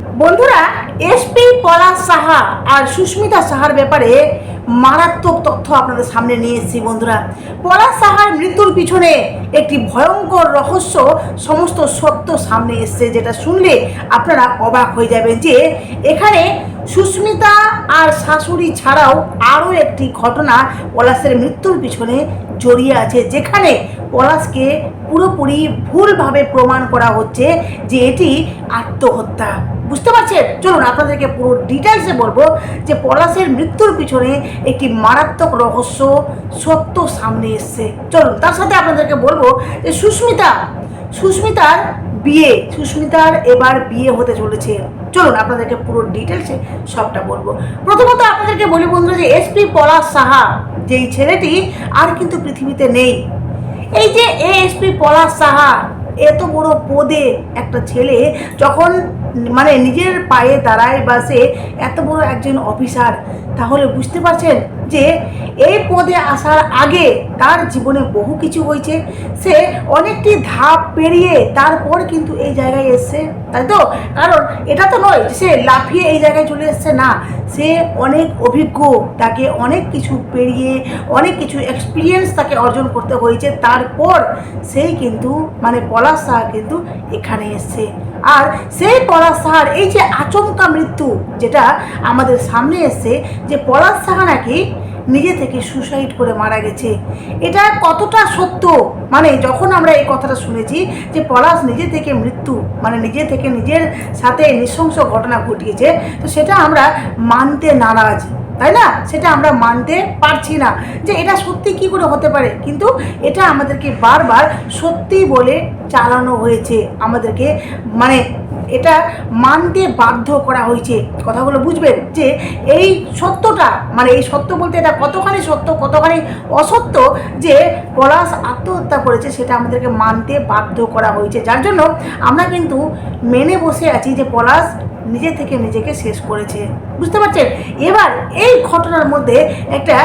বন্ধুরা এসপি পলা সাহা আর সুস্মিতা সাহার ব্যাপারে মারাত্মক তথ্য আপনাদের সামনে নিয়ে এসেছি বন্ধুরা। পলা সাহার মৃত্যুর পিছনে একটি ভয়ঙ্কর রহস্য সমস্ত সত্য সামনে এসছে, যেটা শুনলে আপনারা অবাক হয়ে যাবেন যে এখানে সুস্মিতা আর শাশুড়ি ছাড়াও আরও একটি ঘটনা পলাশের মৃত্যুর পিছনে জড়িয়ে আছে, যেখানে পলাশকে পুরোপুরি ভুলভাবে প্রমাণ করা হচ্ছে যে এটি আত্মহত্যা। বুঝতে পারছেন? চলুন আপনাদেরকে পুরো ডিটেলসে বলব যে পলাশের মৃত্যুর পিছনে একটি মারাত্মক রহস্য সত্য সামনে এসছে। চলুন, তার সাথে আপনাদেরকে বলব যে সুস্মিতা, সুস্মিতার বিয়ে, সুস্মিতার এবার বিয়ে হতে চলেছে। চলুন আপনাদেরকে পুরো ডিটেলসে সবটা বলব। প্রথমত আপনাদেরকে বলি বন্ধুরা যে এসপি পলাশ সাহা, যেই ছেলেটি আর কিন্তু পৃথিবীতে নেই। এই যে এএসপি পলাশ সাহা এত বড় পদে একটা ছেলে, যখন মানে নিজের পায়ে দাঁড়ায় বা সে এত বড় একজন অফিসার, তাহলে বুঝতে পারছেন যে এই পদে আসার আগে তার জীবনে বহু কিছু হয়েছে। সে অনেকটি ধাপ পেরিয়ে তারপর কিন্তু এই জায়গায় এসছে। তাই তো? কারণ এটা তো নয় সে লাফিয়ে এই জায়গায় চলে এসছে, না। সে অনেক অভিজ্ঞ, তাকে অনেক কিছু পেরিয়ে, অনেক কিছু এক্সপিরিয়েন্স তাকে অর্জন করতে হয়েছে। তারপর সেই কিন্তু মানে পলাশ সাহা কিন্তু এখানে এসছে। আর সেই পলাশ সাহার এই যে আচমকা মৃত্যু, যেটা আমাদের সামনে এসছে, যে পলাশ সাহা নাকি নিজে থেকে সুসাইড করে মারা গেছে। এটা কতটা সত্য? মানে যখন আমরা এই কথাটা শুনেছি যে পলাশ নিজে থেকে মৃত্যু মানে নিজে থেকে নিজের সাথে নৃশংস ঘটনা ঘটিয়েছে, তো সেটা আমরা মানতে নারাজ, তাই না? সেটা আমরা মানতে পারছি না যে এটা সত্যি কি করে হতে পারে। কিন্তু এটা আমাদেরকে বারবার সত্যি বলে চালানো হয়েছে আমাদেরকে মানে এটা মানতে বাধ্য করা হয়েছে। কথাগুলো বুঝবেন যে এই সত্যটা মানে এই সত্য বলতে এটা কতখানি সত্য, কতখানি অসত্য যে পলাশ আত্মহত্যা করেছে সেটা আমাদেরকে মানতে বাধ্য করা হয়েছে। যার জন্য আমরা কিন্তু মেনে বসে আছি যে পলাশ নিজে থেকে নিজেকে শেষ করেছে। বুঝতে পারছেন? এবার এই ঘটনার মধ্যে একটা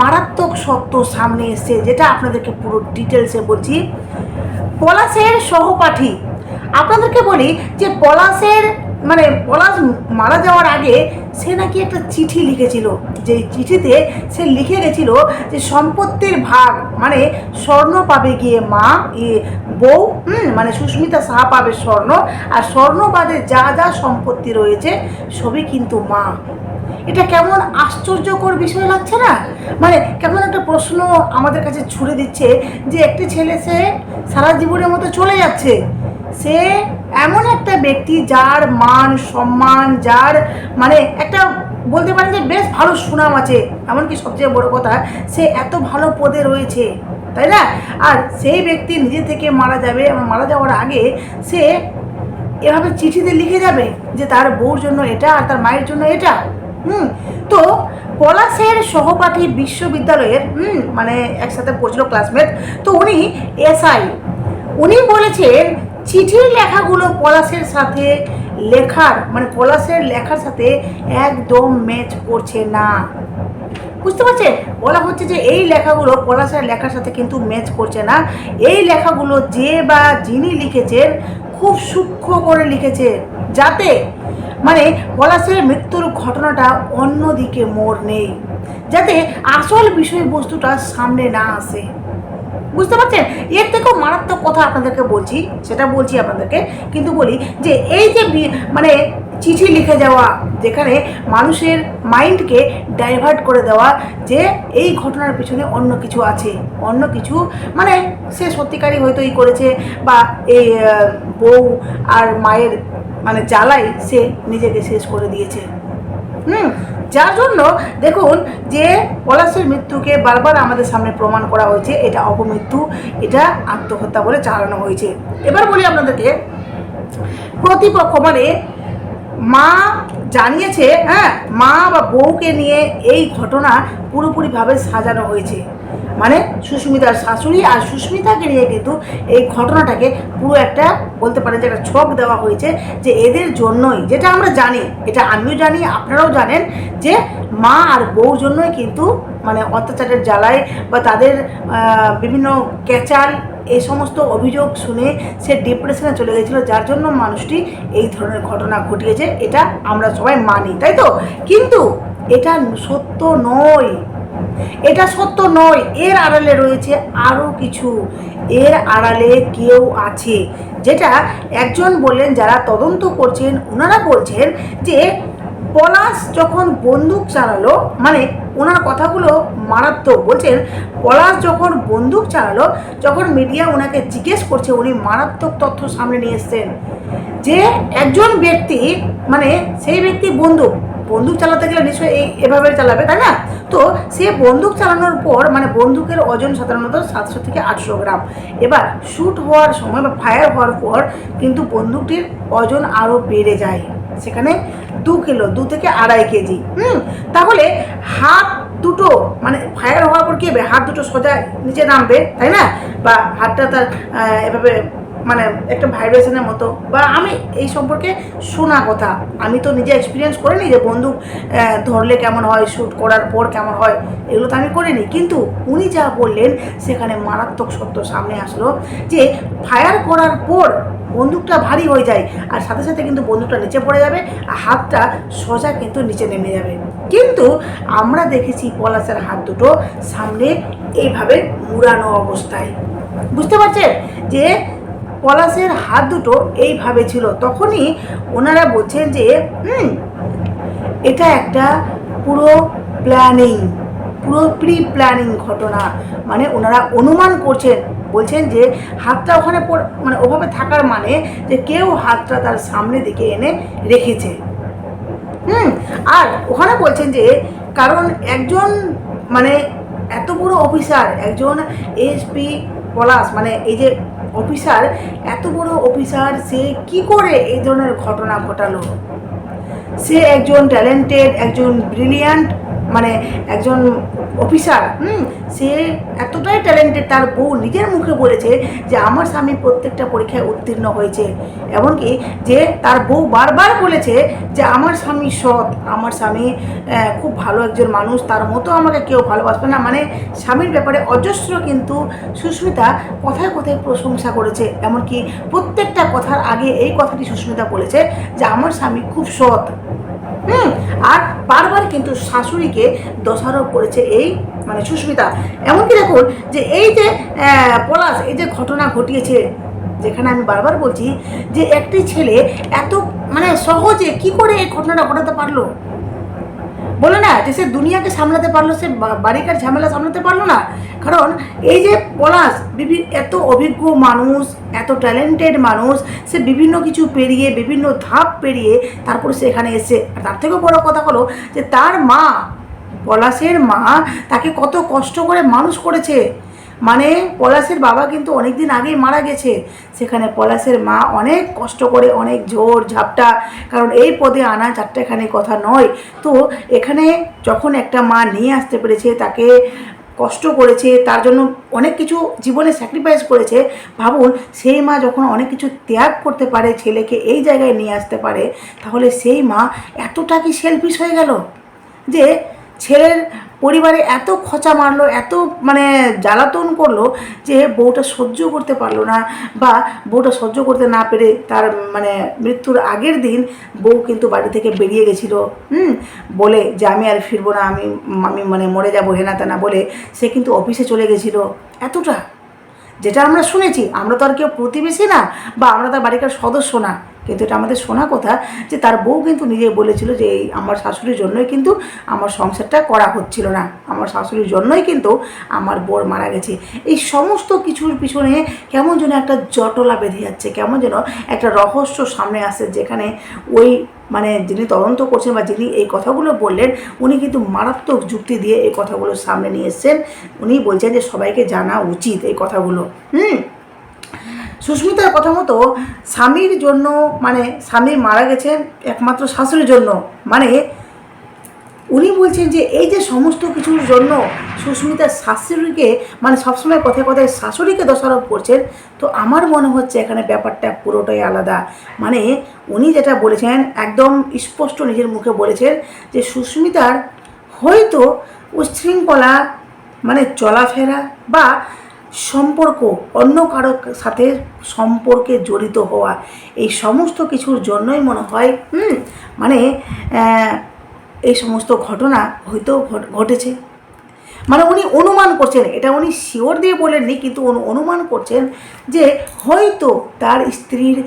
মারাত্মক সত্য সামনে এসছে, যেটা আপনাদেরকে পুরো ডিটেলসে বলছি। পলাশের সহপাঠী আপনাদেরকে বলি যে পলাশের মানে পলাশ মারা যাওয়ার আগে সে নাকি একটা চিঠি লিখেছিল। যে চিঠিতে সে লিখে গেছিল যে সম্পত্তির ভাগ মানে স্বর্ণ পাবে গিয়ে মা, এ বউ মানে সুস্মিতা সাহা পাবে স্বর্ণ, আর স্বর্ণ বাদে যা যা সম্পত্তি রয়েছে সবই কিন্তু মা। এটা কেমন আশ্চর্যকর বিষয় লাগছে না? মানে কেমন একটা প্রশ্ন আমাদের কাছে ছুড়ে দিচ্ছে যে একটি ছেলে সে সারা জীবনের মতো চলে যাচ্ছে। সে এমন একটা ব্যক্তি যার মান, সম্মান, যার মানে একটা বলতে পারেন যে বেশ ভালো সুনাম আছে। এমনকি সবচেয়ে বড় কথা, সে এত ভালো পদে রয়েছে, তাই না? আর সেই ব্যক্তি নিজে থেকে মারা যাবে এবং মারা যাওয়ার আগে সে এভাবে চিঠিতে লিখে যাবে যে তার বউর জন্য এটা আর তার মায়ের জন্য এটা। হুম? তো পলাশের সহপাঠী বিশ্ববিদ্যালয়ের, হুম মানে একসাথে পড়ছিল ক্লাসমেট তো উনি এসআই। উনি বলেছেন চিঠির লেখাগুলো পলাশের সাথে লেখার মানে পলাশের লেখার সাথে একদম ম্যাচ করছে না। বুঝতে পারছেন? বলা হচ্ছে যে এই লেখাগুলো পলাশের লেখার সাথে কিন্তু ম্যাচ করছে না। এই লেখাগুলো যে বা যিনি লিখেছেন, খুব সূক্ষ্ম করে লিখেছে যাতে মানে পলাশের মৃত্যুর ঘটনাটা অন্যদিকে মোড় নেই। যাতে আসল বিষয়বস্তুটা সামনে না আসে। বুঝতে পারছেন? এর থেকেও মারাত্মক কথা আপনাদেরকে বলছি, সেটা বলছি আপনাদেরকে, কিন্তু বলি যে এই যে মানে চিঠি লিখে যাওয়া, যেখানে মানুষের মাইন্ডকে ডাইভার্ট করে দেওয়া, যে এই ঘটনার পিছনে অন্য কিছু আছে, অন্য কিছু মানে সে সত্যিকারই হয়তো ই করেছে, বা এই বউ আর মায়ের মানে জ্বালাই সে নিজেকে শেষ করে দিয়েছে। হুম? যার জন্য দেখুন যে পলাশের মৃত্যুকে বারবার আমাদের সামনে প্রমাণ করা হয়েছে, এটা অপমৃত্যু, এটা আত্মহত্যা বলে চালানো হয়েছে। এবার বলি আপনাদেরকে, প্রতিপক্ষ মানে মা জানিয়েছে হ্যাঁ মা বা বউকে নিয়ে এই ঘটনা পুরোপুরিভাবে সাজানো হয়েছে। মানে সুস্মিতার শাশুড়ি আর সুস্মিতাকে নিয়ে কিন্তু এই ঘটনাটাকে পুরো একটা বলতে পারেন যে একটা ছক দেওয়া হয়েছে যে এদের জন্যই। যেটা আমরা জানি, এটা আমিও জানি, আপনারাও জানেন যে মা আর বউর জন্যই কিন্তু মানে অত্যাচারের জ্বালায় বা তাদের বিভিন্ন ক্যাচাল, এই সমস্ত অভিযোগ শুনে সে ডিপ্রেশনে চলে গেছিল। যার জন্য মানুষটি এই ধরনের ঘটনা ঘটিয়েছে, এটা আমরা সবাই মানি, তাই তো? কিন্তু এটা সত্য নয়। এটা সত্য নয়। এর আড়ালে রয়েছে আরও কিছু। এর আড়ালে কেউ আছে। যেটা একজন বললেন, যারা তদন্ত করছেন ওনারা বলছেন যে পলাশ যখন বন্দুক চালালো মানে ওনার কথাগুলো মারাত্মক বলছেন, পলাশ যখন বন্দুক চালালো যখন মিডিয়া ওনাকে জিজ্ঞেস করছে, উনি মারাত্মক তথ্য সামনে নিয়ে এসছেন। যে একজন ব্যক্তি মানে সেই ব্যক্তি বন্দুক বন্দুক চালাতে গেলে নিশ্চয়ই এই এভাবে চালাবে, তাই না? তো সে বন্দুক চালানোর পর মানে বন্দুকের ওজন সাধারণত সাতশো থেকে আটশো গ্রাম। এবার শ্যুট হওয়ার সময় বা ফায়ার হওয়ার পর কিন্তু বন্দুকটির ওজন আরও বেড়ে যায়। সেখানে দু কিলো, দু থেকে আড়াই কেজি। হুম? তাহলে হাত দুটো মানে ফায়ার হওয়ার পর কী হবে? হাত দুটো সোজা নিচে নামবে, তাই না? বা হাতটা তার এভাবে মানে একটা ভাইব্রেশনের মতো। বা আমি এই সম্পর্কে শোনা কথা। আমি তো নিজে এক্সপিরিয়েন্স করিনি যে বন্দুক ধরলে কেমন হয় শ্যুট করার পর কেমন হয়, এগুলো তো আমি করিনি। কিন্তু উনি যা বললেন, সেখানে মারাত্মক সত্য সামনে আসলো যে ফায়ার করার পর বন্দুকটা ভারী হয়ে যায় আর সাথে সাথে কিন্তু বন্দুকটা নিচে পড়ে যাবে আর হাতটা সোজা কিন্তু নিচে নেমে যাবে। কিন্তু আমরা দেখেছি পলাশের হাত দুটো সামনে এইভাবে মুড়ানো অবস্থায়। বুঝতে পারছেন? যে পলাশের হাত দুটো এইভাবে ছিল। তখনই ওনারা বলছেন যে, হুম, এটা একটা পুরো প্ল্যানিং পুরো প্রি প্ল্যানিং ঘটনা। মানে ওনারা অনুমান করছেন, বলছেন যে হাতটা ওখানে মানে ওভাবে থাকার মানে যে কেউ হাতটা তার সামনে দিকে এনে রেখেছে। হুম, আর ওখানে বলছেন যে, কারণ একজন মানে এত বড় অফিসার, একজন এসপি পলাশ মানে এই যে অফিসার, এত বড় অফিসার, সে কি করে এই ধরনের ঘটনা ঘটালো? সে একজন ট্যালেন্টেড একজন ব্রিলিয়ান্ট মানে একজন অফিসার হুম, সে এতটাই ট্যালেন্টেড তার বউ নিজের মুখে বলেছে যে আমার স্বামী প্রত্যেকটা পরীক্ষায় উত্তীর্ণ হয়েছে। এমনকি যে তার বউ বারবার বলেছে যে আমার স্বামী সৎ, আমার স্বামী খুব ভালো একজন মানুষ, তার মতো আমাকে কেউ ভালোবাসবে না। মানে স্বামীর ব্যাপারে অজস্র কিন্তু সুস্মিতা কথায় কথায় প্রশংসা করেছে। এমনকি প্রত্যেকটা কথার আগে এই কথাটি সুস্মিতা বলেছে যে আমার স্বামী খুব সৎ হুম, আর বারবার কিন্তু শাশুড়িকে দোষারোপ করেছে এই মানে সুস্মিতা। এমনকি দেখুন যে এই যে পলাশ, এই যে ঘটনা ঘটিয়েছে, যেখানে আমি বারবার বলছি যে একটি ছেলে এত মানে সহজে কি করে এই ঘটনাটা ঘটাতে পারল? বলে না, যে সে দুনিয়াকে সামলাতে পারল, সে বাড়িকার ঝামেলা সামলাতে পারল না। কারণ এই যে পলাশ বিভি এত অভিজ্ঞ মানুষ এত ট্যালেন্টেড মানুষ, সে বিভিন্ন কিছু পেরিয়ে, বিভিন্ন ধাপ পেরিয়ে তারপরে সে এখানে এসে আর তার থেকেও বড় কথা হলো যে তার মা, পলাশের মা, তাকে কত কষ্ট করে মানুষ করেছে। মানে পলাশের বাবা কিন্তু অনেক দিন আগেই মারা গেছে। সেখানে পলাশের মা অনেক কষ্ট করে, অনেক জোর ঝাপটা, কারণ এই পদে আনা চারটেখানি কথা নয়। তো এখানে যখন একটা মা নিয়ে আসতে পেরেছে, তাকে কষ্ট করেছে, তার জন্য অনেক কিছু জীবনে স্যাক্রিফাইস করেছে, ভাবুন সেই মা যখন অনেক কিছু ত্যাগ করতে পারে, ছেলেকে এই জায়গায় নিয়ে আসতে পারে, তাহলে সেই মা এতটা কি সেলফিশ হয়ে গেল? যে ছেলের পরিবারে এত খচা মারলো, এত মানে জ্বালাতন করল যে বউটা সহ্য করতে পারল না বা বউটা সহ্য করতে না পেরে তার মানে মৃত্যুর আগের দিন বউ কিন্তু বাড়ি থেকে বেরিয়ে গেছিল, হুম? বলে যে আমি আর ফিরবো না, আমি আমি মানে মরে যাব হেনা তেনা বলে সে কিন্তু অফিসে চলে গেছিল। এতটা? যেটা আমরা শুনেছি, আমরা তো আর কেউ প্রতিবেশী না বা আমরা তার বাড়িকার সদস্য না। কিন্তু এটা আমাদের শোনা কথা যে তার বউ কিন্তু নিজে বলেছিল যে এই আমার শাশুড়ির জন্যই কিন্তু আমার সংসারটা করা হচ্ছিল না। আমার শাশুড়ির জন্যই কিন্তু আমার বোর মারা গেছে। এই সমস্ত কিছুর পিছনে কেমন যেন একটা জটলা বেঁধে যাচ্ছে, কেমন যেন একটা রহস্য সামনে আসছে যেখানে ওই মানে যিনি তদন্ত করছেন বা যিনি এই কথাগুলো বললেন, উনি কিন্তু মারাত্মক যুক্তি দিয়ে এই কথাগুলো সামনে নিয়ে এসছেন। উনি বলছেন যে সবাইকে জানা উচিত এই কথাগুলো। হুম? সুস্মিতার কথা মতো স্বামীর জন্য মানে স্বামী মারা গেছেন একমাত্র শাশুড়ির জন্য। মানে উনি বলছেন যে এই যে সমস্ত কিছুর জন্য সুস্মিতার শাশুড়িকে মানে সবসময় কথায় কথায় শাশুড়িকে দোষারোপ করছেন, তো আমার মনে হচ্ছে এখানে ব্যাপারটা পুরোটাই আলাদা। মানে উনি যেটা বলেছেন, একদম স্পষ্ট নিজের মুখে বলেছেন যে সুস্মিতার হয়তো উচ্ছৃঙ্খলা মানে চলাফেরা বা সম্পর্ক, অন্য কারও সাথে সম্পর্কে জড়িত হওয়া, এই সমস্ত কিছুর জন্যই মনে হয়, হুম মানে এই সমস্ত ঘটনা হয়তো ঘট- ঘটেছে। মানে উনি অনুমান করছেন, এটা উনি শিওর দিয়ে বলেননি, কিন্তু অনুমান করছেন যে হয়তো তার স্ত্রীর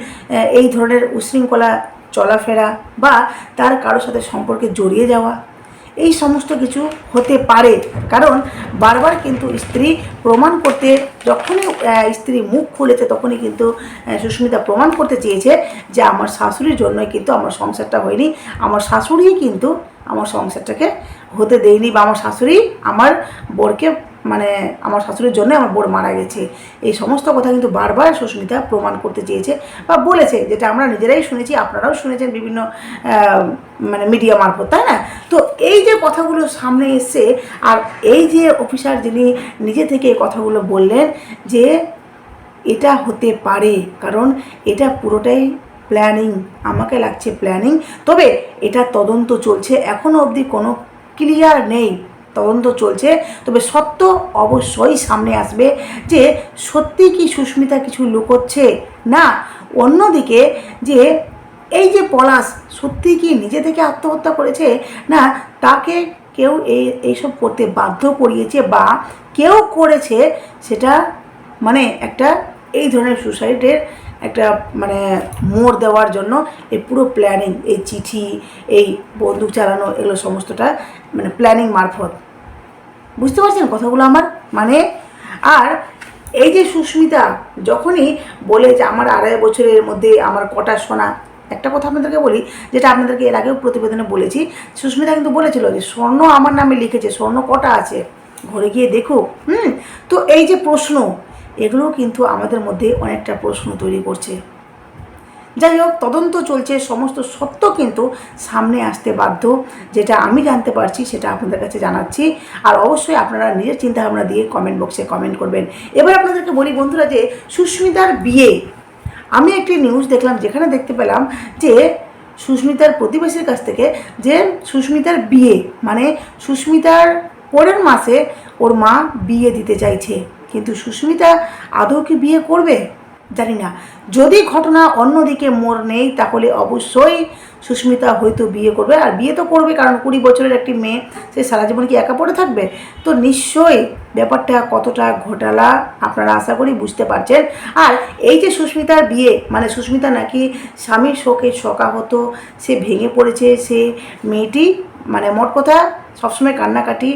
এই ধরনের উশৃঙ্খলা চলাফেরা বা তার কারোর সাথে সম্পর্কে জড়িয়ে যাওয়া এই সমস্ত কিছু হতে পারে। কারণ বারবার কিন্তু স্ত্রী প্রমাণ করতে যখনই স্ত্রী মুখ খুলেছে তখনই কিন্তু সুস্মিতা প্রমাণ করতে চেয়েছে যে আমার শাশুড়ির জন্যই কিন্তু আমার সংসারটা হয়নি। আমার শাশুড়িই কিন্তু আমার সংসারটাকে হতে দেয়নি বা আমার শাশুড়ি আমার বোরকে মানে আমার শাশুড়ির জন্য আমার বোর মারা গেছে। এই সমস্ত কথা কিন্তু বারবার সুস্মিতা প্রমাণ করতে চেয়েছে বা বলেছে, যেটা আমরা নিজেরাই শুনেছি, আপনারাও শুনেছেন বিভিন্ন মানে মিডিয়া মারফত, তাই না? তো এই যে কথাগুলো সামনে এসছে, আর এই যে অফিসার যিনি নিজে থেকে কথাগুলো বললেন যে এটা হতে পারে, কারণ এটা পুরোটাই প্ল্যানিং আমাকে লাগছে প্ল্যানিং তবে এটা তদন্ত চলছে এখনও অবধি কোনো ক্লিয়ার নেই। তদন্ত চলছে। তবে সত্য অবশ্যই সামনে আসবে যে সত্যি কি সুস্মিতা কিছু লুকোচ্ছে না? অন্যদিকে যে এই যে পলাশ, সত্যি কি নিজে থেকে আত্মহত্যা করেছে না তাকে কেউ এই এইসব করতে বাধ্য করিয়েছে বা কেউ করেছে সেটা মানে একটা এই ধরনের সুসাইডের একটা মানে মোড় দেওয়ার জন্য এই পুরো প্ল্যানিং এই চিঠি, এই বন্দুক চালানো, এগুলো সমস্তটা মানে প্ল্যানিং মারফত। বুঝতে পারছেন কথাগুলো আমার? মানে আর এই যে সুস্মিতা, যখনই বলে যে আমার আড়াই বছরের মধ্যে আমার কটা সোনা, একটা কথা আপনাদেরকে বলি, যেটা আপনাদেরকে এর আগেও প্রতিবেদনে বলেছি, সুস্মিতা কিন্তু বলেছিল যে স্বর্ণ আমার নামে লিখেছে, স্বর্ণ কটা আছে? ঘরে গিয়ে দেখো হুম? তো এই যে প্রশ্ন এগুলো কিন্তু আমাদের মধ্যে অনেকটা প্রশ্ন তৈরি করছে। যাই হোক, তদন্ত চলছে, সমস্ত সত্য কিন্তু সামনে আসতে বাধ্য। যেটা আমি জানতে পারছি, সেটা আপনাদের কাছে জানাচ্ছি। আর অবশ্যই আপনারা নিজের চিন্তাভাবনা দিয়ে কমেন্ট বক্সে কমেন্ট করবেন। এবার আপনাদেরকে বলি বন্ধুরা যে, সুস্মিতার বিয়ে। আমি একটি নিউজ দেখলাম, যেখানে দেখতে পেলাম যে, সুস্মিতার প্রতিবেশীর কাছ থেকে যে, সুস্মিতার বিয়ে মানে সুস্মিতার পরের মাসে ওর মা বিয়ে দিতে চাইছে। কিন্তু সুস্মিতা আদৌ কি বিয়ে করবে? জানি না। যদি ঘটনা অন্যদিকে মোড় নেই, তাহলে অবশ্যই সুস্মিতা হয়তো বিয়ে করবে। আর বিয়ে তো করবে, কারণ কুড়ি বছরের একটি মেয়ে, সে সারা জীবন কি একা পড়ে থাকবে? তো নিশ্চয়ই ব্যাপারটা কতটা ঘোটালা আপনারা আশা করি বুঝতে পারছেন। আর এই যে সুস্মিতার বিয়ে মানে সুস্মিতা নাকি স্বামীর শোকে শোকাহত, সে ভেঙে পড়েছে, সে মেয়েটি মানে মোট কথা সবসময় কান্নাকাটি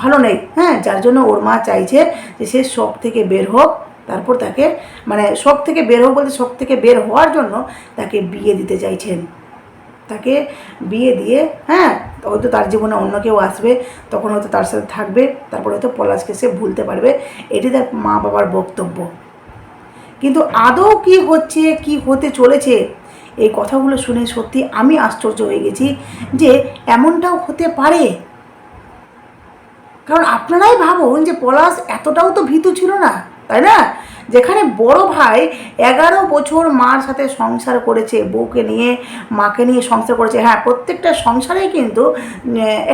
ভালো নেই হ্যাঁ যার জন্য ওর মা চাইছে যে সে শখ থেকে বের হোক, তারপর তাকে মানে শখ থেকে বের হোক বলতে শখ থেকে বের হওয়ার জন্য তাকে বিয়ে দিতে চাইছেন। তাকে বিয়ে দিয়ে হ্যাঁ হয়তো তার জীবনে অন্য কেউ আসবে, তখন হয়তো তার সাথে থাকবে, তারপর হয়তো পলাশকে সে ভুলতে পারবে, এটি তার মা বাবার বক্তব্য। কিন্তু আদৌ কি হচ্ছে, কি হতে চলেছে এই কথাগুলো শুনে সত্যি আমি আশ্চর্য হয়ে গেছি যে এমনটাও হতে পারে। কারণ আপনারাই ভাবুন যে পলাশ এতটাও তো ভীতু ছিল না, তাই না? যেখানে বড় ভাই এগারো বছর মার সাথে সংসার করেছে, বউকে নিয়ে, মাকে নিয়ে সংসার করেছে। হ্যাঁ প্রত্যেকটা সংসারেই কিন্তু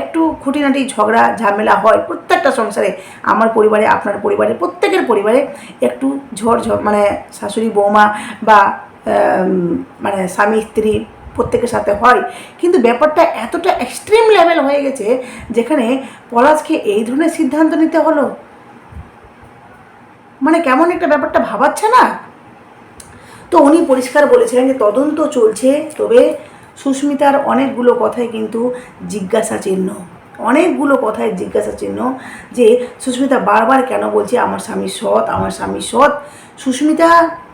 একটু খুঁটিনাটি ঝগড়া, ঝামেলা হয় প্রত্যেকটা সংসারে। আমার পরিবারে, আপনার পরিবারে, প্রত্যেকের পরিবারে একটু ঝড় ঝড় মানে শাশুড়ি, বৌমা বা মানে স্বামী, স্ত্রী প্রত্যেকের সাথে হয়। কিন্তু ব্যাপারটা এতটা এক্সট্রিম লেভেল হয়ে গেছে যেখানে পলাশকে এই ধরনের সিদ্ধান্ত নিতে হলো। মানে কেমন একটা ব্যাপারটা ভাবাচ্ছে না? তো উনি পরিষ্কার বলেছিলেন যে তদন্ত চলছে, তবে সুস্মিতার অনেকগুলো কথাই কিন্তু জিজ্ঞাসা চিহ্ন অনেকগুলো কথায় জিজ্ঞাসা চিহ্ন যে, সুস্মিতা, বারবার কেন বলছে? আমার স্বামী সৎ, আমার স্বামী সৎ। সুস্মিতা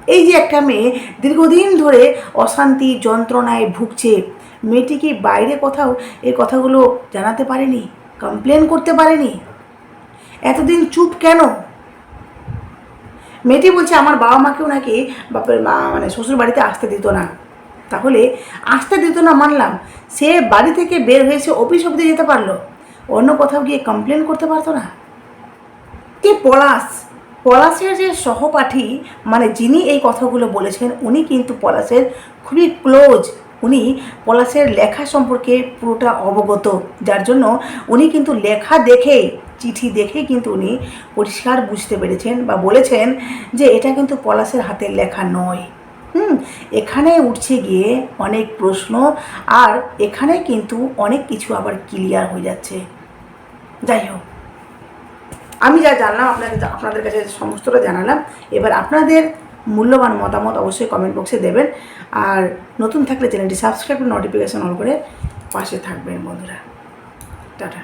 এই যে একটা মেয়ে দীর্ঘদিন ধরে অশান্তি যন্ত্রণায় ভুগছে, মেয়েটি কি বাইরে কোথাও এই কথাগুলো জানাতে পারেনি? কমপ্লেন করতে পারেনি? এতদিন চুপ কেন? মেয়েটি বলছে, আমার বাবা মাকেও নাকি বাপের মা মানে শ্বশুর বাড়িতে আসতে দিত না। তাহলে আসতে দিত না মানলাম, সে বাড়ি থেকে বের হয়েছে অফিস অব্দি যেতে পারল। অন্য কোথাও গিয়ে কমপ্লেন করতে পারতো না? কে পলাশ! পলাশের যে সহপাঠী মানে যিনি এই কথাগুলো বলেছেন, উনি কিন্তু পলাশের খুবই ক্লোজ উনি পলাশের লেখা সম্পর্কে পুরোটা অবগত। যার জন্য উনি কিন্তু লেখা দেখে, চিঠি দেখে কিন্তু উনি পরিষ্কার বুঝতে পেরেছেন বা বলেছেন যে এটা কিন্তু পলাশের হাতের লেখা নয়। হুম, এখানে উঠছে গিয়ে অনেক প্রশ্ন আর এখানে কিন্তু অনেক কিছু আবার ক্লিয়ার হয়ে যাচ্ছে। যাই হোক। আমি যা জানলাম আপনাকে আপনাদের কাছে সমস্তটা জানালাম, এবার আপনাদের মূল্যবান মতামত অবশ্যই কমেন্ট বক্সে দেবেন। আর নতুন থাকলে চ্যানেলটি সাবস্ক্রাইব নোটিফিকেশন অন করে পাশে থাকবেন বন্ধুরা। টাটা।